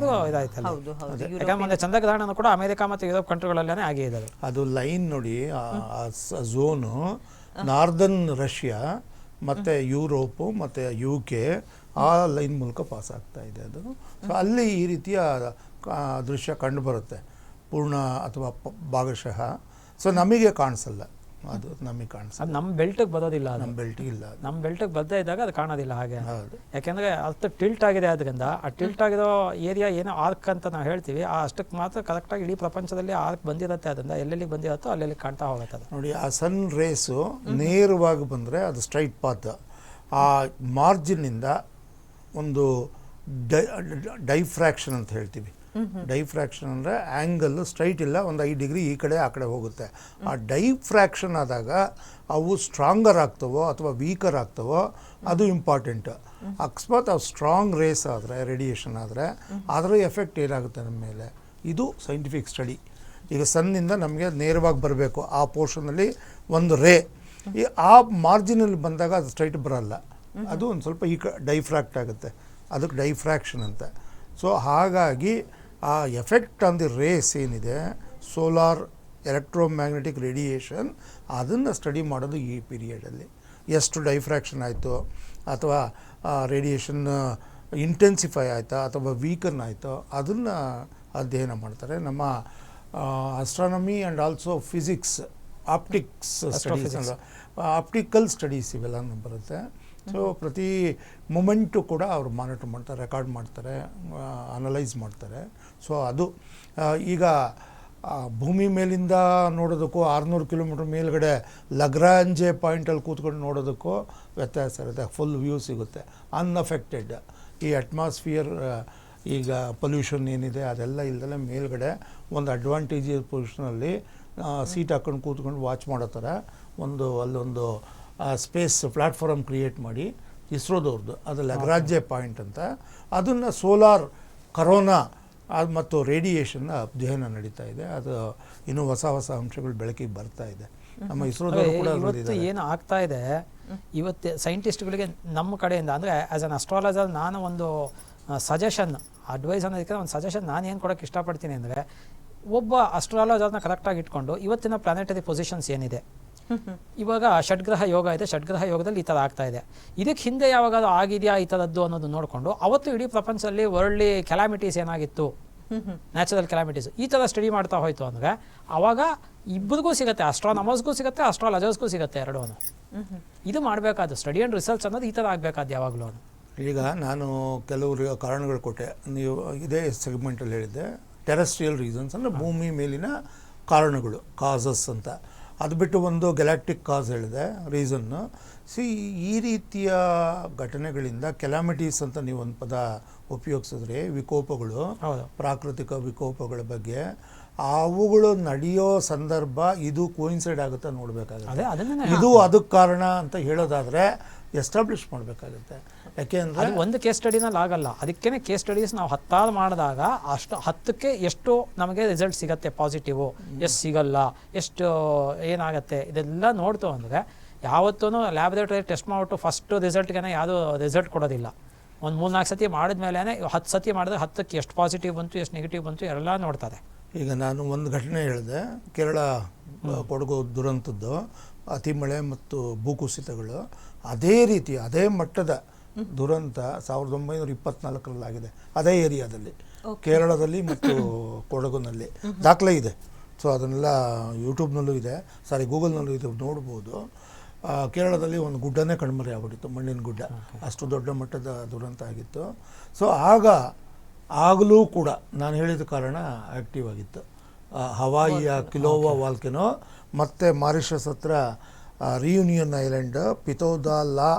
ಅದು ಇದಾಯ್ತಲ್ಲ. ಹೌದು ಹೌದು. ಯಾಕಂದ್ರೆ ಮೊನ್ನೆ ಚಂದ್ರಗ್ರಹಣ ಕೂಡ ಅಮೆರಿಕ ಮತ್ತು ಯುರೋಪ್ ಕಂಟ್ರಿಗಳಲ್ಲೇ ಆಗಿ ಇದ್ದಾರೆ ಅದು ಲೈನ್ ನೋಡಿ ಆ ಝೋನು ನಾರ್ದನ್ ರಷ್ಯಾ ಮತ್ತೆ ಯುರೋಪು ಮತ್ತೆ ಯು ಕೆ ಆ ಲೈನ್ ಮೂಲಕ ಪಾಸ್ ಆಗ್ತಾ ಇದೆ ಅದು. ಸೊ ಅಲ್ಲಿ ಈ ರೀತಿಯ ಆ, ದೃಶ್ಯ ಕಂಡು ಬರುತ್ತೆ. ಪೂರ್ಣ ಅಥವಾ ಪ- ಭಾಗಶಃ. ಸೊ ನಮಗೆ ಕಾಣಿಸಲ್ಲ. ಅದು ನಮಗೆ ಕಾಣಿಸ್ತದೆ ಅದು ನಮ್ಮ ಬೆಲ್ಟಿಗೆ ಬರೋದಿಲ್ಲ ನಮ್ಮ ಬೆಲ್ಟಿಗೆ ಇಲ್ಲ ಅದು. ನಮ್ಮ ಬೆಲ್ಟಿಗೆ ಬದ್ದೇ ಇದ್ದಾಗ ಅದು ಕಾಣೋದಿಲ್ಲ ಹಾಗೆ. ಹೌದು. ಯಾಕೆಂದ್ರೆ ಅಷ್ಟು ಟಿಲ್ಟ್ ಆಗಿದೆ ಅದರಿಂದ ಆ ಟಿಲ್ಟ್ ಆಗಿರೋ ಏರಿಯಾ ಏನೋ ಆರ್ಕ್ ಅಂತ ನಾವು ಹೇಳ್ತೀವಿ ಆ ಅಷ್ಟಕ್ಕೆ ಮಾತ್ರ ಕರೆಕ್ಟಾಗಿ ಇಡೀ ಪ್ರಪಂಚದಲ್ಲಿ ಆರ್ಕ್ ಬಂದಿರುತ್ತೆ ಅದರಿಂದ ಎಲ್ಲೆಲ್ಲಿ ಬಂದಿರುತ್ತೋ ಅಲ್ಲೆಲ್ಲಿ ಕಾಣ್ತಾ ಹೋಗುತ್ತೆ ಅದು. ನೋಡಿ ಆ ಸನ್ ರೇಸು ನೇರವಾಗಿ ಬಂದರೆ ಅದು ಸ್ಟ್ರೈಟ್ ಪಾತ್. ಆ ಮಾರ್ಜಿನ್ನಿಂದ ಒಂದು ಡೈ ಡೈಫ್ರಾಕ್ಷನ್ ಅಂತ ಹೇಳ್ತೀವಿ. ಡೈಫ್ರಾಕ್ಷನ್ ಅಂದರೆ ಆ್ಯಂಗಲ್ ಸ್ಟ್ರೈಟ್ ಇಲ್ಲ, ಒಂದು ಐದು ಡಿಗ್ರಿ ಈ ಕಡೆ, ಆ ಕಡೆ ಹೋಗುತ್ತೆ. ಆ ಡೈಫ್ರಾಕ್ಷನ್ ಆದಾಗ ಅವು ಸ್ಟ್ರಾಂಗರ್ ಆಗ್ತವೋ ಅಥವಾ ವೀಕರ್ ಆಗ್ತವೋ ಅದು ಇಂಪಾರ್ಟೆಂಟ್ ಅಕಸ್ಮಾತ್ ಅವು ಸ್ಟ್ರಾಂಗ್ ರೇಸ್ ಆದರೆ ರೇಡಿಯೇಷನ್ ಆದರೆ, ಅದರ ಎಫೆಕ್ಟ್ ಏನಾಗುತ್ತೆ ನಮ್ಮ ಮೇಲೆ? ಇದು ಸೈಂಟಿಫಿಕ್ ಸ್ಟಡಿ ಈಗ ಸನ್ನಿಂದ ನಮಗೆ ನೇರವಾಗಿ ಬರಬೇಕು. ಆ ಪೋರ್ಷನಲ್ಲಿ ಒಂದು ರೇ ಈ ಆ ಮಾರ್ಜಿನಲ್ಲಿ ಬಂದಾಗ ಅದು ಸ್ಟ್ರೈಟ್ ಬರಲ್ಲ. ಅದು ಒಂದು ಸ್ವಲ್ಪ ಈ ಕ ಡೈಫ್ರಾಕ್ಟ್ ಆಗುತ್ತೆ. ಅದಕ್ಕೆ ಡೈಫ್ರಾಕ್ಷನ್ ಅಂತ. ಸೊ ಹಾಗಾಗಿ ಆ ಎಫೆಕ್ಟ್ ಆನ್ ದಿ ರೇಸ್ ಏನಿದೆ ಸೋಲಾರ್ ಎಲೆಕ್ಟ್ರೋಮ್ಯಾಗ್ನೆಟಿಕ್ ರೇಡಿಯೇಷನ್ ಅದನ್ನು ಸ್ಟಡಿ ಮಾಡೋದು ಈ ಪೀರಿಯಡಲ್ಲಿ ಎಷ್ಟು ಡೈಫ್ರ್ಯಾಕ್ಷನ್ ಆಯಿತು ಅಥವಾ ರೇಡಿಯೇಷನ್ ಇಂಟೆನ್ಸಿಫೈ ಆಯಿತಾ ಅಥವಾ ವೀಕನ್ ಆಯಿತೋ ಅದನ್ನು ಅಧ್ಯಯನ ಮಾಡ್ತಾರೆ. ನಮ್ಮ astronomy and also physics optics studies optical studies ಇವೆಲ್ಲ ಬರುತ್ತೆ. ಸೊ ಪ್ರತಿ ಮೂಮೆಂಟು ಕೂಡ ಅವರು ಮಾನಿಟರ್ ಮಾಡ್ತಾರೆ ರೆಕಾರ್ಡ್ ಮಾಡ್ತಾರೆ ಅನಲೈಸ್ ಮಾಡ್ತಾರೆ. ಸೊ ಅದು ಈಗ ಭೂಮಿ ಮೇಲಿಂದ ನೋಡೋದಕ್ಕೂ ಆರುನೂರು ಕಿಲೋಮೀಟ್ರ್ ಮೇಲ್ಗಡೆ ಲಗ್ರಾಂಜೆ ಪಾಯಿಂಟಲ್ಲಿ ಕೂತ್ಕೊಂಡು ನೋಡೋದಕ್ಕೂ ವ್ಯತ್ಯಾಸ ಇರುತ್ತೆ ಫುಲ್ ವ್ಯೂ ಸಿಗುತ್ತೆ ಅನ್ಅಫೆಕ್ಟೆಡ್ ಈ ಅಟ್ಮಾಸ್ಫಿಯರ್ ಈಗ ಪೊಲ್ಯೂಷನ್ ಏನಿದೆ ಅದೆಲ್ಲ ಇಲ್ಲದೆ ಮೇಲ್ಗಡೆ ಒಂದು ಅಡ್ವಾಂಟೇಜ್ ಪೊಸಿಷನಲ್ಲಿ ಸೀಟ್ ಹಾಕ್ಕೊಂಡು ಕೂತ್ಕೊಂಡು ವಾಚ್ ಮಾಡೋ ಥರ ಒಂದು ಅಲ್ಲೊಂದು ಸ್ಪೇಸ್ ಪ್ಲ್ಯಾಟ್ಫಾರ್ಮ್ ಕ್ರಿಯೇಟ್ ಮಾಡಿ ಇಸ್ರೋದವ್ರದ್ದು ಅದು ಲಗ್ರಾಜ್ಯ ಪಾಯಿಂಟ್ ಅಂತ. ಅದನ್ನು ಸೋಲಾರ್ ಕರೋನಾ ಅದು ಮತ್ತು ರೇಡಿಯೇಷನ್ನ ಅಧ್ಯಯನ ನಡೀತಾ ಇದೆ. ಅದು ಇನ್ನೂ ಹೊಸ ಹೊಸ ಅಂಶಗಳು ಬೆಳಕಿಗೆ ಬರ್ತಾ ಇದೆ. ನಮ್ಮ ಇಸ್ರೋದವರು ಕೂಡ ಇವತ್ತು ಏನು ಆಗ್ತಾ ಇದೆ ಇವತ್ತು ಸೈಂಟಿಸ್ಟ್ಗಳಿಗೆ ನಮ್ಮ ಕಡೆಯಿಂದ ಅಂದರೆ ಆ್ಯಸ್ ಅನ್ ಅಸ್ಟ್ರಾಲಜರ್ ನಾನು ಒಂದು ಸಜೆಷನ್ ಅಡ್ವೈಸ್ ಅನ್ನೋದಕ್ಕೆ ಒಂದು ಸಜೆಷನ್ ನಾನು ಏನು ಕೊಡೋಕ್ಕೆ ಇಷ್ಟಪಡ್ತೀನಿ ಅಂದರೆ ಒಬ್ಬ ಅಸ್ಟ್ರಾಲಜರ್ನ ಕರೆಕ್ಟಾಗಿ ಇಟ್ಕೊಂಡು ಇವತ್ತಿನ ಪ್ಲಾನೆಟರಿ ಪೊಸಿಷನ್ಸ್ ಏನಿದೆ ಇವಾಗ ಷಡ್ಗ್ರಹ ಯೋಗ ಇದೆ ಷಡ್ಗ್ರಹ ಯೋಗದಲ್ಲಿ ಈ ಥರ ಆಗ್ತಾ ಇದೆ. ಇದಕ್ಕೆ ಹಿಂದೆ ಯಾವಾಗಾದ್ರೂ ಆಗಿದೆಯಾ ಈ ಥರದ್ದು ಅನ್ನೋದು ನೋಡಿಕೊಂಡು ಅವತ್ತು ಇಡೀ ಪ್ರಪಂಚದಲ್ಲಿ ವರ್ಲ್ಡ್ಲಿ ಕೆಲಾಮಿಟೀಸ್ ಏನಾಗಿತ್ತು? ನ್ಯಾಚುರಲ್ ಕೆಲಾಮಿಟೀಸ್ ಈ ಥರ ಸ್ಟಡಿ ಮಾಡ್ತಾ ಹೋಯಿತು ಅಂದರೆ ಅವಾಗ ಇಬ್ಬರಿಗೂ ಸಿಗುತ್ತೆ ಅಸ್ಟ್ರಾನಮರ್ಸ್ಗೂ ಸಿಗುತ್ತೆ ಅಸ್ಟ್ರಾಲಜರ್ಸ್ಗೂ ಸಿಗುತ್ತೆ ಎರಡೂ ಇದು ಮಾಡಬೇಕಾದ ಸ್ಟಡಿ ಆ್ಯಂಡ್ ರಿಸರ್ಚ್ ಅನ್ನೋದು ಈ ಥರ ಆಗಬೇಕಾದ ಯಾವಾಗಲೂ ಈಗ ನಾನು ಕೆಲವರು ಕಾರಣಗಳು ಕೊಟ್ಟೆ. ನೀವು ಇದೇ ಸೆಗ್ಮೆಂಟಲ್ಲಿ ಹೇಳಿದ್ದೆ ಟೆರೆಸ್ಟ್ರಿಯಲ್ ರೀಸನ್ಸ್ ಅಂದರೆ ಭೂಮಿ ಮೇಲಿನ ಕಾರಣಗಳು ಕಾಸಸ್ ಅಂತ. ಅದು ಬಿಟ್ಟು ಒಂದು ಗೆಲಾಕ್ಟಿಕ್ ಕಾಸ್ ಹೇಳಿದೆ ರೀಸನ್ನು ಸಿ ಈ ರೀತಿಯ ಘಟನೆಗಳಿಂದ ಕೆಲಾಮಿಟೀಸ್ ಅಂತ ನೀವು ಒಂದು ಪದ ಉಪಯೋಗಿಸಿದ್ರಿ ವಿಕೋಪಗಳು ಪ್ರಾಕೃತಿಕ ವಿಕೋಪಗಳ ಬಗ್ಗೆ ಅವುಗಳು ನಡೆಯೋ ಸಂದರ್ಭ ಇದು ಕೋಯಿನ್ಸೈಡ್ ಆಗುತ್ತಾ ನೋಡಬೇಕಾಗುತ್ತೆ. ಅದೇ ಅದನ್ನೇ ಇದು ಅದಕ್ಕೆ ಕಾರಣ ಅಂತ ಹೇಳೋದಾದ್ರೆ ಎಸ್ಟಾಬ್ಲಿಷ್ ಮಾಡಬೇಕಾಗುತ್ತೆ. ಯಾಕೆಂದರೆ ಒಂದು ಕೇಸ್ ಸ್ಟಡಿನಲ್ಲಿ ಆಗಲ್ಲ. ಅದಕ್ಕೇನೆ ಕೇಸ್ ಸ್ಟಡೀಸ್ ನಾವು ಹತ್ತಾರು ಮಾಡಿದಾಗ ಅಷ್ಟು ಹತ್ತಕ್ಕೆ ಎಷ್ಟು ನಮಗೆ ರಿಸಲ್ಟ್ ಸಿಗತ್ತೆ ಪಾಸಿಟಿವು ಎಷ್ಟು ಸಿಗಲ್ಲ ಎಷ್ಟು ಏನಾಗುತ್ತೆ ಇದೆಲ್ಲ ನೋಡ್ತು ಅಂದರೆ ಯಾವತ್ತೂ ಲ್ಯಾಬ್ರೇಟರಿ ಟೆಸ್ಟ್ ಮಾಡಿಬಿಟ್ಟು ಫಸ್ಟ್ ರಿಸಲ್ಟ್ಗೆ ಯಾವುದು ರಿಸಲ್ಟ್ ಕೊಡೋದಿಲ್ಲ. ಒಂದು ಮೂರು ನಾಲ್ಕು ಸತಿ ಮಾಡಿದ್ಮೇಲೆ ಹತ್ತು ಸತಿ ಮಾಡಿದ್ರೆ ಹತ್ತಕ್ಕೆ ಎಷ್ಟು ಪಾಸಿಟಿವ್ ಬಂತು ಎಷ್ಟು ನೆಗೆಟಿವ್ ಬಂತು ಎಲ್ಲ ನೋಡ್ತಾರೆ ಈಗ ನಾನು ಒಂದು ಘಟನೆ ಹೇಳಿದೆ. ಕೇರಳ ಕೊಡಗು ದುರಂತದ್ದು. ಅತಿ ಮಳೆ ಮತ್ತು ಭೂಕುಸಿತಗಳು. ಅದೇ ರೀತಿ ಅದೇ ಮಟ್ಟದ ದುರಂತ ಸಾವಿರದ ಒಂಬೈನೂರ ಇಪ್ಪತ್ನಾಲ್ಕರಲ್ಲಾಗಿದೆ. ಅದೇ ಏರಿಯಾದಲ್ಲಿ. ಕೇರಳದಲ್ಲಿ ಮತ್ತು ಕೊಡಗುನಲ್ಲಿ ದಾಖಲೆ ಇದೆ. ಸೊ ಅದನ್ನೆಲ್ಲ ಯೂಟ್ಯೂಬ್ನಲ್ಲೂ ಇದೆ. ಸಾರಿ ಗೂಗಲ್ನಲ್ಲೂ ಇದೆ. ನೋಡ್ಬೋದು. ಕೇರಳದಲ್ಲಿ ಒಂದು ಗುಡ್ಡನೇ ಕಣ್ಮರೆ ಆಗ್ಬಿಟ್ಟಿತ್ತು ಮಣ್ಣಿನ ಗುಡ್ಡ. ಅಷ್ಟು ದೊಡ್ಡ ಮಟ್ಟದ ದುರಂತ ಆಗಿತ್ತು. ಸೊ ಆಗ ಆಗಲೂ ಕೂಡ ನಾನು ಹೇಳಿದ ಕಾರಣ ಆ್ಯಕ್ಟಿವ್ ಆಗಿತ್ತು. ಹವಾಯಿಯ ಕಿಲೋವಾ ವಾಲ್ಕೆನೋ ಮತ್ತು ಮಾರಿಷಸ್ ಹತ್ರ Reunion island Piton de la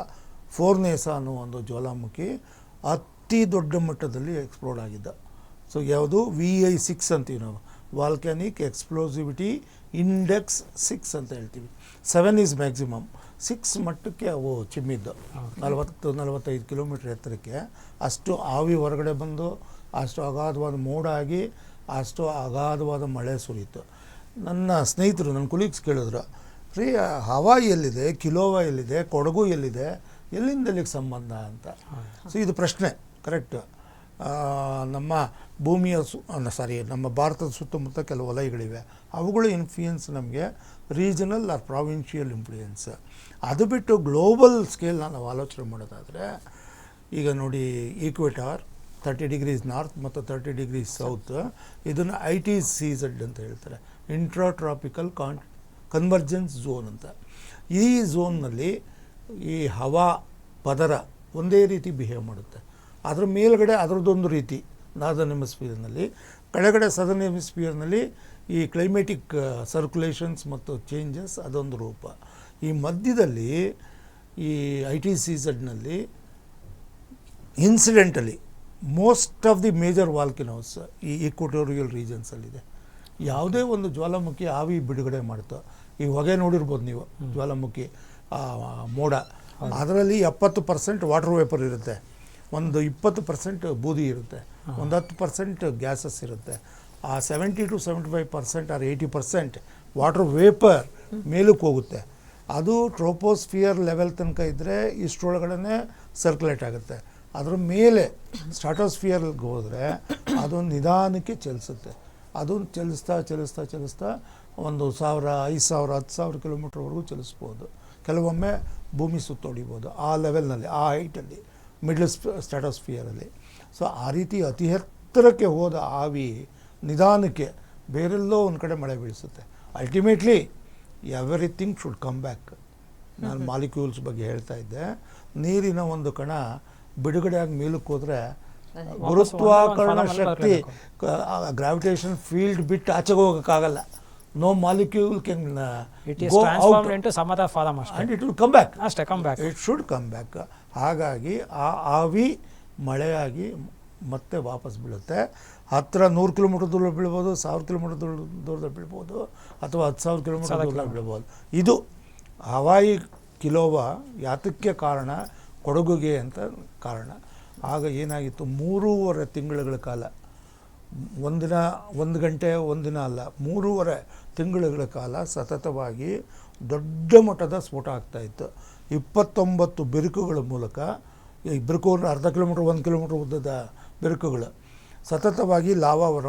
Fournaise ಅನ್ನೋ ಒಂದು ಜ್ವಾಲಾಮುಖಿ ಅತಿ ದೊಡ್ಡ ಮಟ್ಟದಲ್ಲಿ ಎಕ್ಸ್ಪ್ಲೋರ್ಡ್ ಆಗಿದ್ದ. ಸೊ ಯಾವುದು? ವಿ ಐ ಸಿಕ್ಸ್ ಅಂತೀವಿ ನಾವು. ವಾಲ್ಕ್ಯಾನಿಕ್ ಎಕ್ಸ್ಪ್ಲೋಸಿವಿಟಿ ಇಂಡೆಕ್ಸ್ ಸಿಕ್ಸ್ ಅಂತ ಹೇಳ್ತೀವಿ. ಸೆವೆನ್ ಈಸ್ ಮ್ಯಾಕ್ಸಿಮಮ್ ಸಿಕ್ಸ್ ಮಟ್ಟಕ್ಕೆ ಅವು ಚಿಮ್ಮಿದ್ದು. ನಲವತ್ತು ನಲವತ್ತೈದು ಕಿಲೋಮೀಟ್ರ್ ಎತ್ತರಕ್ಕೆ. ಅಷ್ಟು ಆವಿ ಹೊರಗಡೆ ಬಂದು ಅಷ್ಟು ಅಗಾಧವಾದ ಮೋಡ ಆಗಿ ಅಷ್ಟು ಅಗಾಧವಾದ ಮಳೆ ಸುರಿಯಿತು. ನನ್ನ ಸ್ನೇಹಿತರು ನನ್ನ ಕುಲೀಗ್ಸ್ ಕೇಳಿದ್ರು ರೀ ಹವಾಯಿ ಎಲ್ಲಿದೆ, ಕಿಲೋವಾ ಎಲ್ಲಿದೆ, ಕೊಡಗು ಎಲ್ಲಿದೆ, ಎಲ್ಲಿಂದ ಎಲ್ಲಿಗೆ ಸಂಬಂಧ ಅಂತ. ಸೊ ಇದು ಪ್ರಶ್ನೆ ಕರೆಕ್ಟ್ ನಮ್ಮ ಭೂಮಿಯ ಸು ಸಾರಿ ನಮ್ಮ ಭಾರತದ ಸುತ್ತಮುತ್ತ ಕೆಲವು ವಲಯಗಳಿವೆ. ಅವುಗಳ ಇನ್ಫ್ಲೂಯೆನ್ಸ್ ನಮಗೆ ರೀಜನಲ್ ಆರ್ ಪ್ರಾವಿನ್ಷಿಯಲ್ ಇನ್ಫ್ಲೂಯೆನ್ಸ್ ಅದು ಬಿಟ್ಟು ಗ್ಲೋಬಲ್ ಸ್ಕೇಲ್ನ ನಾವು ಆಲೋಚನೆ ಮಾಡೋದಾದರೆ, ಈಗ ನೋಡಿ ಈಕ್ವೇಟರ್ ತರ್ಟಿ ಡಿಗ್ರೀಸ್ ನಾರ್ತ್ ಮತ್ತು ತರ್ಟಿ ಡಿಗ್ರೀಸ್ ಸೌತ್ ಇದನ್ನು ಐ ಟಿ ಸಿ ಝಡ್ ಅಂತ ಹೇಳ್ತಾರೆ. ಇಂಟ್ರಾಟ್ರಾಪಿಕಲ್ ಕಾಂಟ್ ಕನ್ವರ್ಜೆನ್ಸ್ ಝೋನ್ ಅಂತ. ಈ ಝೋನ್ನಲ್ಲಿ ಈ ಹವಾ, ಪದರ ಒಂದೇ ರೀತಿ ಬಿಹೇವ್ ಮಾಡುತ್ತೆ. ಅದರ ಮೇಲುಗಡೆ ಅದರದ್ದೊಂದು ರೀತಿ ನಾರ್ದನ್ ಹೆಮಿಸ್ಫಿಯರ್ನಲ್ಲಿ ಕೆಳಗಡೆ ಸದರ್ನ್ ಹೆಮಿಸ್ಫಿಯರ್ನಲ್ಲಿ ಈ ಕ್ಲೈಮೆಟಿಕ್ ಸರ್ಕ್ಯುಲೇಷನ್ಸ್ ಮತ್ತು ಚೇಂಜಸ್ ಅದೊಂದು ರೂಪ. ಈ ಮಧ್ಯದಲ್ಲಿ ಈ I T C ಝಡ್ನಲ್ಲಿ incidentally most of the major volcanoes ಈ ಈಕ್ವಟೋರಿಯಲ್ ರೀಜನ್ಸಲ್ಲಿದೆ ಯಾವುದೇ ಒಂದು ಜ್ವಾಲಾಮುಖಿ, ಆವಿ ಬಿಡುಗಡೆ ಮಾಡುತ್ತೋ ಈ ಹೊಗೆ ನೋಡಿರ್ಬೋದು ನೀವು ಜ್ವಾಲಾಮುಖಿ ಮೋಡ. ಅದರಲ್ಲಿ ಎಪ್ಪತ್ತು ಪರ್ಸೆಂಟ್ ವಾಟರ್ ವೇಪರ್ ಇರುತ್ತೆ. ಒಂದು ಇಪ್ಪತ್ತು ಪರ್ಸೆಂಟ್ ಬೂದಿ ಇರುತ್ತೆ. ಒಂದು ಹತ್ತು ಪರ್ಸೆಂಟ್ ಗ್ಯಾಸಸ್ ಇರುತ್ತೆ. ಆ seventy to seventy five percent or eighty percent water vapour ಮೇಲಕ್ಕೆ ಹೋಗುತ್ತೆ. ಅದು ಟ್ರೋಪೋಸ್ಫಿಯರ್ ಲೆವೆಲ್ ತನಕ ಇದ್ದರೆ ಇಷ್ಟರೊಳಗಡೆ ಸರ್ಕ್ಯುಲೇಟ್ ಆಗುತ್ತೆ. ಅದ್ರ ಮೇಲೆ ಸ್ಟಾಟೋಸ್ಫಿಯರ್ಗೆ ಹೋದರೆ ಅದು ನಿಧಾನಕ್ಕೆ ಚಲಿಸುತ್ತೆ. ಅದು ಚಲಿಸ್ತಾ ಚಲಿಸ್ತಾ ಚಲಿಸ್ತಾ ಒಂದು ಸಾವಿರ ಐದು ಸಾವಿರ ಹತ್ತು ಸಾವಿರ ಕಿಲೋಮೀಟ್ರ್ವರೆಗೂ ಚಲಿಸ್ಬೋದು. ಕೆಲವೊಮ್ಮೆ ಭೂಮಿ ಸುತ್ತೊಡಿಬೋದು ಆ ಲೆವೆಲ್ನಲ್ಲಿ ಆ ಹೈಟಲ್ಲಿ ಮಿಡ್ಲ್ ಸ್ಟ್ಯಾಟಸ್ಫಿಯರಲ್ಲಿ ಸೊ ಆ ರೀತಿ ಅತಿ ಎತ್ತರಕ್ಕೆ ಹೋದ ಆವಿ ನಿಧಾನಕ್ಕೆ ಬೇರೆಲ್ಲೋ ಒಂದು ಕಡೆ ಮಳೆ ಬೀಳಿಸುತ್ತೆ ultimately everything should come back ನಾನು ಮಾಲಿಕ್ಯೂಲ್ಸ್ ಬಗ್ಗೆ ಹೇಳ್ತಾ ಇದ್ದೆ. ನೀರಿನ ಒಂದು ಕಣ ಬಿಡುಗಡೆಯಾಗಿ ಮೇಲಕ್ಕೆ ಹೋದರೆ ಗುರುತ್ವಾಕರ್ಷಣ ಶಕ್ತಿ ಗ್ರಾವಿಟೇಷನ್ ಫೀಲ್ಡ್ ಬಿಟ್ಟು ಆಚೆಗೆ ಹೋಗೋಕ್ಕಾಗಲ್ಲ. No molecule can it is go transform out into some other form ಅಷ್ಟೇ. And it will come back ಅಷ್ಟೇ come back it should come back ಹಾಗಾಗಿ ಆ ಆವಿ ಮಳೆಯಾಗಿ ಮತ್ತೆ ವಾಪಸ್ ಬೀಳುತ್ತೆ. ಹತ್ತಿರ ನೂರು ಕಿಲೋಮೀಟರ್ ದೂರ ಬೀಳ್ಬೋದು ಸಾವಿರ ಕಿಲೋಮೀಟರ್ ದೂರ ದೂರದಲ್ಲಿ ಬೀಳ್ಬೋದು ಅಥವಾ ಹತ್ತು ಸಾವಿರ ಕಿಲೋಮೀಟರ್ ದೂರದಲ್ಲಿ ದೂರ ಬೀಳ್ಬೋದು. ಇದು ಹವಾಯಿ ಕಿಲೋವ ಯಾತಕ್ಕೆ ಕಾರಣ? ಕೊಡಗುಗೆ ಅಂತ ಕಾರಣ. ಆಗ ಏನಾಗಿತ್ತು? ಮೂರೂವರೆ ತಿಂಗಳುಗಳ ಕಾಲ ಒಂದಿನ ಒಂದು ಗಂಟೆ ಒಂದಿನ ಅಲ್ಲ ಮೂರುವರೆ ತಿಂಗಳುಗಳ ಕಾಲ ಸತತವಾಗಿ ದೊಡ್ಡ ಮಟ್ಟದ ಸ್ಫೋಟ ಆಗ್ತಾ ಇತ್ತು. ಇಪ್ಪತ್ತೊಂಬತ್ತು ಬಿರುಕುಗಳ ಮೂಲಕ ಈ ಬಿರುಕು ಅರ್ಧ ಕಿಲೋಮೀಟ್ರ್ ಒಂದು ಕಿಲೋಮೀಟ್ರ್ ಉದ್ದದ ಬಿರುಕುಗಳು ಸತತವಾಗಿ ಲಾವಾ ಹೊರ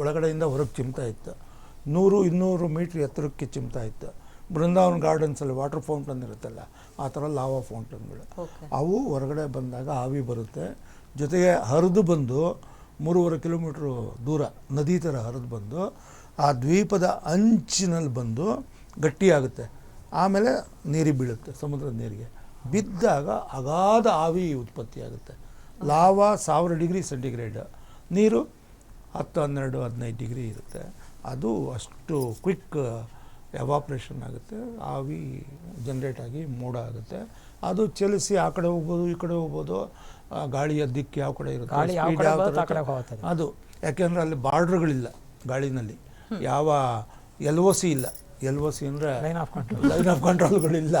ಒಳಗಡೆಯಿಂದ ಹೊರಗೆ ಚಿಮ್ತಾ ಇತ್ತು. ನೂರು ಇನ್ನೂರು ಮೀಟ್ರ್ ಎತ್ತರಕ್ಕೆ ಚಿಮ್ತಾ ಇತ್ತು. ಬೃಂದಾವನ್ ಗಾರ್ಡನ್ಸಲ್ಲಿ ವಾಟರ್ ಫೌಂಟನ್ ಇರುತ್ತಲ್ಲ ಆ ಥರ ಲಾವಾ ಫೌಂಟನ್ಗಳು. ಅವು ಹೊರಗಡೆ ಬಂದಾಗ ಆವಿ ಬರುತ್ತೆ. ಜೊತೆಗೆ ಹರಿದು ಬಂದು ಮೂರುವರೆ ಕಿಲೋಮೀಟ್ರು ದೂರ ನದಿ ಥರ ಹರಿದು ಬಂದು, ಆ ದ್ವೀಪದ ಅಂಚಿನಲ್ಲಿ ಬಂದು ಗಟ್ಟಿಯಾಗುತ್ತೆ. ಆಮೇಲೆ ನೀರಿಗೆ ಬೀಳುತ್ತೆ ಸಮುದ್ರದ ನೀರಿಗೆ. ಬಿದ್ದಾಗ ಅಗಾಧ ಆವಿ ಉತ್ಪತ್ತಿಯಾಗುತ್ತೆ. ಲಾವಾ ಸಾವಿರ ಡಿಗ್ರಿ ಸೆಂಟಿಗ್ರೇಡ್. ನೀರು ಹತ್ತು, ಹನ್ನೆರಡು, ಹದಿನೈದು ಡಿಗ್ರಿ ಇರುತ್ತೆ. ಅದು ಅಷ್ಟು ಕ್ವಿಕ್ ಎವಾಪ್ರೇಷನ್ ಆಗುತ್ತೆ. ಆವಿ ಜನ್ರೇಟ್ ಆಗಿ ಮೋಡ ಆಗುತ್ತೆ. ಅದು ಚಲಿಸಿ ಆ ಕಡೆ ಹೋಗ್ಬೋದು ಈ ಕಡೆ ಹೋಗ್ಬೋದು ಗಾಳಿಯ ದಿಕ್ಕು ಯಾವ ಕಡೆ ಇರುತ್ತೆ ಗಾಳಿ ಯಾವ ಕಡೆ ಯಾವ ಆ ಕಡೆ ಹೋಗುತ್ತೆ ಅದು. ಯಾಕೆಂದ್ರೆ ಅಲ್ಲಿ ಬಾರ್ಡ್ರ್ಗಳಿಲ್ಲ ಗಾಳಿನಲ್ಲಿ. ಯಾವ ಎಲ್ ಒ ಸಿ ಇಲ್ಲ. ಎಲ್ ಒ ಸಿ ಅಂದರೆ line of control line of ಕಂಟ್ರೋಲ್ಗಳಿಲ್ಲ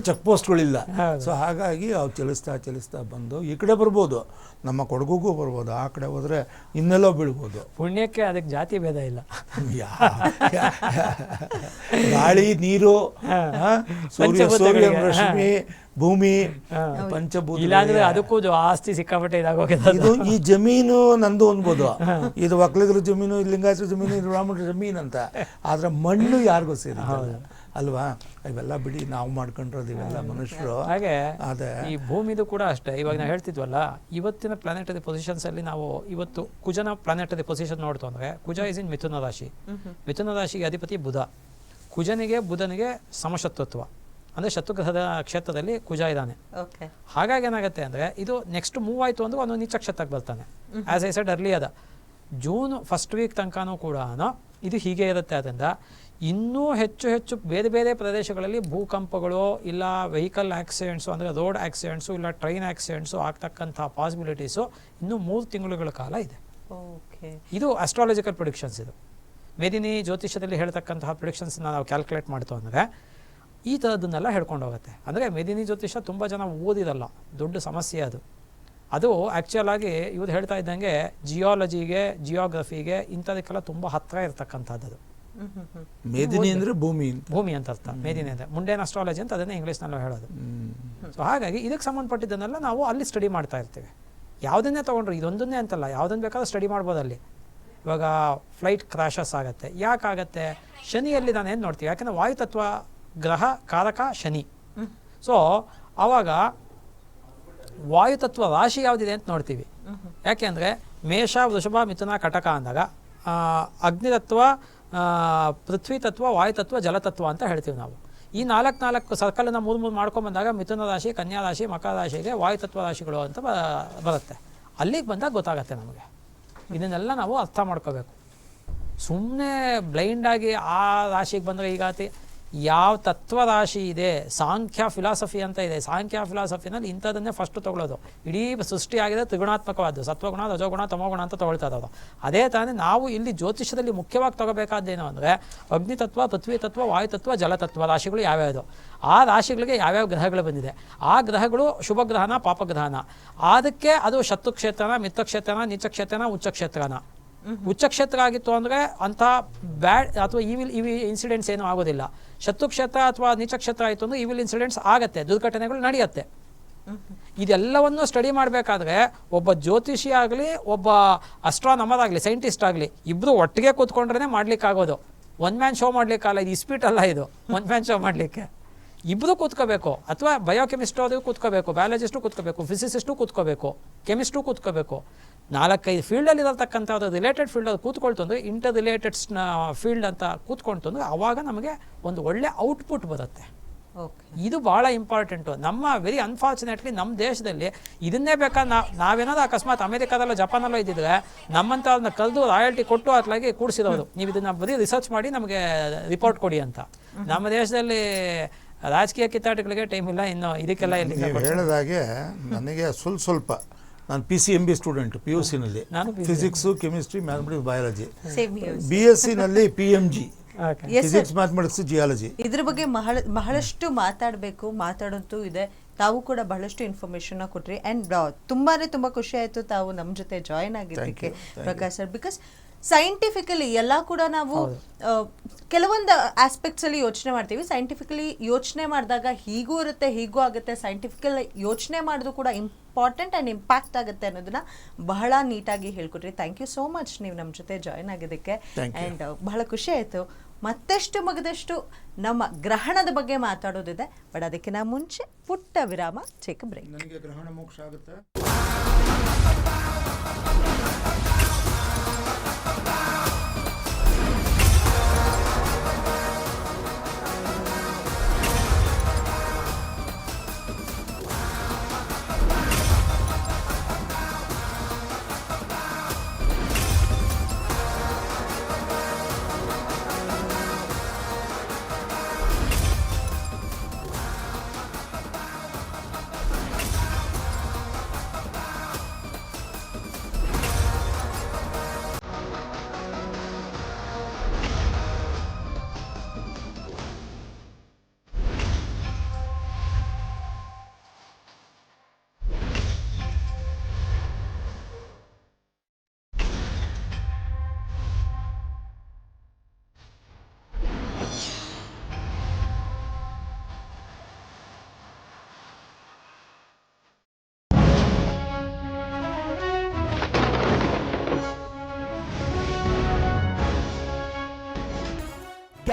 check ಪೋಸ್ಟ್ಗಳಿಲ್ಲ. ಸೊ ಹಾಗಾಗಿ ಅವು ಚಲಿಸ್ತಾ ಚಲಿಸ್ತಾ ಬಂದು ಈ ಕಡೆ ಬರ್ಬೋದು. ನಮ್ಮ ಕೊಡಗುಗೂ ಬರ್ಬೋದು. ಆ ಕಡೆ ಹೋದರೆ ಇನ್ನೆಲ್ಲೋ ಬೀಳ್ಬೋದು. ಪುಣ್ಯಕ್ಕೆ ಅದಕ್ಕೆ ಜಾತಿ ಭೇದ ಇಲ್ಲ. ಯಾ- ಗಾಳಿ ನೀರು. ಸೂರ್ಯ ಸೂರ್ಯ ರಶ್ಮಿ ಭೂಮಿ. ಪಂಚಭೂತ ಇಲ್ಲಾಂದ್ರೆ ಅದಕ್ಕೂ ಆಸ್ತಿ ಸಿಕ್ಕಾಪಟ್ಟೆ ಇದಾಗೋಗಿದೆ ಇದು ಈ ಜಮೀನು ನಂದು ಅನ್ಬೋದು. ಇದು ಒಕ್ಕಲಿಗರ ಜಮೀನು ಇದು ಲಿಂಗಾಯತ ಜಮೀನು ಇದು ಬ್ರಾಹ್ಮಣರ ಜಮೀನು ಅಂತ. ಆದ್ರೆ ಮಣ್ಣು ಯಾರಿಗೂ ಸೇರಿಲ್ಲ. ಅಲ್ವಾ? ಇವೆಲ್ಲ ಬಿಡಿ ನಾವು ಮಾಡ್ಕೊಂಡಿರೋದು ಇವೆಲ್ಲ ಮನುಷ್ಯರು. ಹಾಗೆ ಅದೇ ಈ ಭೂಮಿದು ಕೂಡ ಅಷ್ಟೇ. ಇವಾಗ ನಾವು ಹೇಳ್ತಿದ್ವಲ್ಲ ಇವತ್ತಿನ ಪ್ಲಾನೆಟರಿ ಪೊಸಿಷನ್ಸ್ ಅಲ್ಲಿ ನಾವು ಇವತ್ತು ಕುಜನ ಪ್ಲಾನೆಟರಿ ಪೊಸಿಷನ್ ನೋಡ್ತು ಅಂದ್ರೆ ಕುಜ ಇಸ್ ಇನ್ ಮಿಥುನ ರಾಶಿ. ಮಿಥುನ ರಾಶಿಗೆ ಅಧಿಪತಿ ಬುಧ. ಕುಜನಿಗೆ ಬುಧನಿಗೆ ಸಮಶತ್ರುತ್ವ. ಅಂದ್ರೆ ಶತ್ರುಗ್ರಹದ ಕ್ಷೇತ್ರದಲ್ಲಿ ಕುಜ ಇದ್ದಾನೆ. ಓಕೆ ಹಾಗಾಗಿ ಏನಾಗುತ್ತೆ ಅಂದರೆ ಇದು ನೆಕ್ಸ್ಟ್ ಮೂವ್ ಆಯಿತು ಅಂದ್ರೆ ಅವನು ನೀಚ ಕ್ಷೇತ್ರಕ್ಕೆ ಬರ್ತಾನೆ. ಆ್ಯಸ್ ಐ ಸೆಡ್ ಅರ್ಲಿ ಅದ ಜೂನ್ ಫಸ್ಟ್ ವೀಕ್ ತನಕನೂ ಕೂಡ ಇದು ಹೀಗೆ ಇರುತ್ತೆ. ಅದರಿಂದ ಇನ್ನೂ ಹೆಚ್ಚು ಹೆಚ್ಚು ಬೇರೆ ಬೇರೆ ಪ್ರದೇಶಗಳಲ್ಲಿ ಭೂಕಂಪಗಳು ಇಲ್ಲ ವೆಹಿಕಲ್ ಆಕ್ಸಿಡೆಂಟ್ಸು ಅಂದರೆ ರೋಡ್ ಆಕ್ಸಿಡೆಂಟ್ಸು ಇಲ್ಲ ಟ್ರೈನ್ ಆಕ್ಸಿಡೆಂಟ್ಸು ಆಗ್ತಕ್ಕಂಥ ಪಾಸಿಬಿಲಿಟೀಸು ಇನ್ನೂ ಮೂರು ತಿಂಗಳುಗಳ ಕಾಲ ಇದೆ. ಓಕೆ ಇದು ಅಸ್ಟ್ರಾಲಜಿಕಲ್ ಪ್ರೊಡಿಕ್ಷನ್ಸ್ ಇದು. ವೇದಿನಿ ಜ್ಯೋತಿಷ್ಯದಲ್ಲಿ ಹೇಳ್ತಕ್ಕಂತಹ ಪ್ರೊಡಿಕ್ಷನ್ಸ್ನ ನಾವು ಕ್ಯಾಲ್ಕುಲೇಟ್ ಮಾಡ್ತೋ ಅಂದರೆ ಈ ಥರದನ್ನೆಲ್ಲ ಹೇಳ್ಕೊಂಡು ಹೋಗುತ್ತೆ. ಅಂದರೆ ಮೇದಿನಿ ಜ್ಯೋತಿಷ್ಯ ತುಂಬ ಜನ ಓದಿದಲ್ಲ ದೊಡ್ಡ ಸಮಸ್ಯೆ ಅದು. ಅದು ಆ್ಯಕ್ಚುಲಾಗಿ ಇವ್ರು ಹೇಳ್ತಾ ಇದ್ದಂಗೆ ಜಿಯಾಲಜಿಗೆ ಜಿಯೋಗ್ರಫಿಗೆ ಇಂಥದಕ್ಕೆಲ್ಲ ತುಂಬ ಹತ್ತಿರ ಇರತಕ್ಕಂಥದ್ದು ಮೇದಿನಿ ಅಂದ್ರೆ ಭೂಮಿ ಭೂಮಿ ಅಂತ ಅರ್ಥ. ಮೇದಿನಿ ಅಂದರೆ ಮುಂಡೇನ್ ಅಸ್ಟ್ರಾಲಜಿ ಅಂತ ಅದನ್ನೇ ಇಂಗ್ಲೀಷ್ನಲ್ಲಿ ಹೇಳೋದು. ಸೊ ಹಾಗಾಗಿ ಇದಕ್ಕೆ ಸಂಬಂಧಪಟ್ಟಿದ್ದನ್ನೆಲ್ಲ ನಾವು ಅಲ್ಲಿ ಸ್ಟಡಿ ಮಾಡ್ತಾ ಇರ್ತೀವಿ. ಯಾವುದನ್ನೇ ತೊಗೊಂಡ್ರು ಇದೊಂದನ್ನೇ ಅಂತಲ್ಲ ಯಾವುದನ್ನು ಬೇಕಾದ್ರೂ ಸ್ಟಡಿ ಮಾಡ್ಬೋದು ಅಲ್ಲಿ. ಇವಾಗ ಫ್ಲೈಟ್ ಕ್ರಾಶಸ್ ಆಗುತ್ತೆ. ಯಾಕಾಗತ್ತೆ? ಶನಿಯಲ್ಲಿ ನಾನು ಏನು ನೋಡ್ತೀವಿ? ಯಾಕಂದರೆ ವಾಯುತತ್ವ ಗ್ರಹ, ಕಾರಕ, ಶನಿ. ಸೊ ಆವಾಗ ವಾಯುತತ್ವ ರಾಶಿ ಯಾವುದಿದೆ ಅಂತ ನೋಡ್ತೀವಿ. ಯಾಕೆಂದರೆ ಮೇಷ, ವೃಷಭ, ಮಿಥುನ, ಕಟಕ ಅಂದಾಗ ಅಗ್ನಿತತ್ವ ಪೃಥ್ವಿ ತತ್ವ ವಾಯುತತ್ವ, ಜಲತತ್ವ ಅಂತ ಹೇಳ್ತೀವಿ ನಾವು. ಈ ನಾಲ್ಕು ನಾಲ್ಕು ಸರ್ಕಲನ್ನ ಮೂರು ಮೂರು ಮಾಡ್ಕೊಂಬಂದಾಗ ಮಿಥುನ ರಾಶಿ, ಕನ್ಯಾ ರಾಶಿ, ಮಕರ ರಾಶಿಗೆ ವಾಯುತತ್ವ ರಾಶಿಗಳು ಅಂತ ಬರುತ್ತೆ. ಅಲ್ಲಿಗೆ ಬಂದಾಗ ಗೊತ್ತಾಗತ್ತೆ ನಮಗೆ. ಇದನ್ನೆಲ್ಲ ನಾವು ಅರ್ಥ ಮಾಡ್ಕೋಬೇಕು. ಸುಮ್ಮನೆ ಬ್ಲೈಂಡಾಗಿ ಆ ರಾಶಿಗೆ ಬಂದರೆ ಈಗ ತಿ- ಯಾವ ತತ್ವರಾಶಿ ಇದೆ, ಸಾಂಖ್ಯ ಫಿಲಾಸಫಿ ಅಂತ ಇದೆ. ಸಾಂಖ್ಯ ಫಿಲಾಸಫಿನಲ್ಲಿ ಇಂಥದನ್ನೇ ಫಸ್ಟ್ ತಗೊಳ್ಳೋದು. ಇಡೀ ಸೃಷ್ಟಿಯಾಗಿದೆ ತ್ರಿಗುಣಾತ್ಮಕವಾದ್ದು. ಸತ್ವಗುಣ, ರಜೋಗುಣ, ತಮೋಗುಣ ಅಂತ ತೊಗೊಳ್ತಾ ಇರೋದು. ಅದೇ ತಾನೇ ನಾವು ಇಲ್ಲಿ ಜ್ಯೋತಿಷ್ಯದಲ್ಲಿ ಮುಖ್ಯವಾಗಿ ತಗೋಬೇಕಾದ್ದೇನು ಅಂದರೆ ಅಗ್ನಿತತ್ವ ಪೃಥ್ವಿ ತತ್ವ ವಾಯುತತ್ವ ಜಲತತ್ವ ರಾಶಿಗಳು ಯಾವ್ಯಾವುದು? ಆ ರಾಶಿಗಳಿಗೆ ಯಾವ್ಯಾವ ಗ್ರಹಗಳು ಬಂದಿದೆ? ಆ ಗ್ರಹಗಳು ಶುಭ ಗ್ರಹನ ಪಾಪಗ್ರಹನ ಅದಕ್ಕೆ ಅದು ಶತ್ರು ಕ್ಷೇತ್ರನ ಮಿತ್ರ ನೀಚಕ್ಷೇತ್ರನ ನೀಚ ಕ್ಷೇತ್ರನ ಉಚ್ಚ ಕ್ಷೇತ್ರ ಆಗಿತ್ತು ಅಂದರೆ ಅಂಥ ಬ್ಯಾಡ್ ಅಥವಾ ಇವಿಲ್ ಇವಿ ಇನ್ಸಿಡೆಂಟ್ಸ್ ಏನೂ ಆಗೋದಿಲ್ಲ. ಶತ್ರು ಕ್ಷೇತ್ರ ಅಥವಾ ನೀಚ ಕ್ಷೇತ್ರ ಆಯಿತು ಅಂದರೆ ಇವಿಲ್ ಇನ್ಸಿಡೆಂಟ್ಸ್ ಆಗತ್ತೆ, ದುರ್ಘಟನೆಗಳು ನಡೆಯುತ್ತೆ. ಇದೆಲ್ಲವನ್ನು ಸ್ಟಡಿ ಮಾಡಬೇಕಾದ್ರೆ ಒಬ್ಬ ಜ್ಯೋತಿಷಿ ಆಗಲಿ, ಒಬ್ಬ ಅಸ್ಟ್ರಾನಮರ್ ಆಗಲಿ ಸೈಂಟಿಸ್ಟ್ ಆಗಲಿ ಇಬ್ಬರು ಒಟ್ಟಿಗೆ ಕೂತ್ಕೊಂಡ್ರೆ ಮಾಡ್ಲಿಕ್ಕಾಗೋದು. ಒನ್ ಮ್ಯಾನ್ ಶೋ ಮಾಡಲಿಕ್ಕಲ್ಲ ಇದು ಇಸ್ಪೀಟ್ ಅಲ್ಲ ಇದು. ಒನ್ ಮ್ಯಾನ್ ಶೋ ಮಾಡಲಿಕ್ಕೆ. ಇಬ್ಬರು ಕೂತ್ಕೋಬೇಕು, ಅಥವಾ ಬಯೋಕೆಮಿಸ್ಟ್ ಕೂತ್ಕೋಬೇಕು ಬಯಾಲಜಿಸ್ಟು ಕೂತ್ಕೋಬೇಕು ಫಿಸಿಸಿಸ್ಟು ಕೂತ್ಕೋಬೇಕು ಕೆಮಿಸ್ಟು ಕೂತ್ಕೋಬೇಕು. ನಾಲ್ಕೈದು ಫೀಲ್ಡಲ್ಲಿ ಇರತಕ್ಕಂಥದ್ದು ರಿಲೇಟೆಡ್ ಫೀಲ್ಡಲ್ಲಿ ಕೂತ್ಕೊಳ್ತು ಅಂದರೆ ಇಂಟರ್ ರಿಲೇಟೆಡ್ಸ್ನ ಫೀಲ್ಡ್ ಅಂತ ಕೂತ್ಕೊಳ್ತು ಅಂದರೆ ಆವಾಗ ನಮಗೆ ಒಂದು ಒಳ್ಳೆ ಔಟ್ಪುಟ್ ಬರುತ್ತೆ. ಓಕೆ ಇದು ಭಾಳ ಇಂಪಾರ್ಟೆಂಟು ನಮ್ಮ ವೆರಿ ಅನ್ಫಾರ್ಚುನೇಟ್ಲಿ ನಮ್ಮ ದೇಶದಲ್ಲಿ ಇದನ್ನೇ ಬೇಕಾದ್ರೆ ನಾವು ನಾವೇನಾದ್ರು ಅಕಸ್ಮಾತ್ ಅಮೆರಿಕಾದಲ್ಲೋ ಜಪಾನಲ್ಲೋ ಇದ್ದಿದ್ರೆ ನಮ್ಮಂಥವ್ರನ್ನ ಕರೆದು ರಾಯಲ್ಟಿ ಕೊಟ್ಟು ಅತ್ಲಾಗಿ ಕೂಡಿಸಿರೋದು. ನೀವು ಇದನ್ನ ಬರೀ ರಿಸರ್ಚ್ ಮಾಡಿ ನಮಗೆ ರಿಪೋರ್ಟ್ ಕೊಡಿ ಅಂತ. ನಮ್ಮ ದೇಶದಲ್ಲಿ ರಾಜಕೀಯ ಕಿತ್ತಾಟಗಳಿಗೆ ಟೈಮ್ ಇಲ್ಲ ಇನ್ನು ಇದಕ್ಕೆಲ್ಲ ಹೇಳಿದಾಗೆ ನನಗೆ ಸ್ವಲ್ಪ ಸ್ವಲ್ಪ ನಾನು P C M B student P U ಸಿನಲ್ಲಿ ನಾನು physics chemistry mathematics biology B S ಸಿನಲ್ಲಿ P M G physics mathematics geology ಇದ್ರ ಬಗ್ಗೆ ಬಹಳ ಬಹಳಷ್ಟು ಮಾತಾಡಬೇಕು ಮಾತಾಡೋದು ಇದೆ. ತಾವು ಕೂಡ ಬಹಳಷ್ಟು ಇನ್ಫಾರ್ಮೇಶನ್ ಕೊಟ್ರಿ. ಅಂಡ್ ತುಂಬಾನೇ ತುಂಬಾ ಖುಷಿ ಆಯ್ತು ತಾವು ನಮ್ಮ ಜೊತೆ ಜಾಯಿನ್ ಆಗಿದ್ದಕ್ಕೆ ಪ್ರಕಾಶ್ ಸರ್. ಬಿಕಾಸ್ ಸೈಂಟಿಫಿಕಲಿ ಎಲ್ಲ ಕೂಡ ನಾವು ಕೆಲವೊಂದು ಆಸ್ಪೆಕ್ಟ್ಸ್ ಅಲ್ಲಿ ಯೋಚನೆ ಮಾಡ್ತೀವಿ. ಸೈಂಟಿಫಿಕಲಿ ಯೋಚನೆ ಮಾಡಿದಾಗ ಹೀಗೂ ಇರುತ್ತೆ ಹೀಗೂ ಆಗುತ್ತೆ. ಸೈಂಟಿಫಿಕಲ್ ಯೋಚನೆ ಮಾಡಿದ್ರು ಕೂಡ ಇಂಪಾರ್ಟೆಂಟ್ ಅಂಡ್ ಇಂಪ್ಯಾಕ್ಟ್ ಆಗುತ್ತೆ ಅನ್ನೋದನ್ನ ಬಹಳ ನೀಟಾಗಿ ಹೇಳ್ಕೊಟ್ರಿ. ಥ್ಯಾಂಕ್ ಯು ಸೋ ಮಚ್ ನೀವು ನಮ್ಮ ಜೊತೆ ಜಾಯ್ನ್ ಆಗಿದ್ದಕ್ಕೆ. ಆ್ಯಂಡ್ ಅಂಡ್ ಬಹಳ ಖುಷಿ ಆಯಿತು. ಮತ್ತಷ್ಟು ಮಗದಷ್ಟು ನಮ್ಮ ಗ್ರಹಣದ ಬಗ್ಗೆ ಮಾತಾಡೋದಿದೆ. ಬಟ್ ಅದಕ್ಕಿಂತ ಮುಂಚೆ ಪುಟ್ಟ ವಿರಾಮ ಚೆಕ್ ಬ್ರೇಕ್ ನನಗೆ ಗ್ರಹಣ ಮೋಕ್ಷ ಆಗುತ್ತೆ?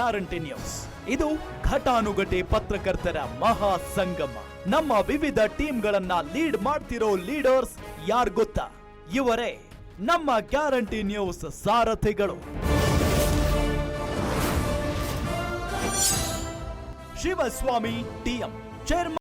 ಗ್ಯಾರಂಟಿ ನ್ಯೂಸ್ ಇದು ಘಟಾನುಘಟಿ ಪತ್ರಕರ್ತರ ಮಹಾ ಸಂಗಮ. ನಮ್ಮ ವಿವಿಧ ಟೀಮ್ಗಳನ್ನ ಲೀಡ್ ಮಾಡ್ತಿರೋ ಲೀಡರ್ಸ್ ಯಾರ್ ಗೊತ್ತಾ? ಇವರೇ ನಮ್ಮ guarantee news ಸಾರಥಿಗಳು. Shivaswamy TM chairman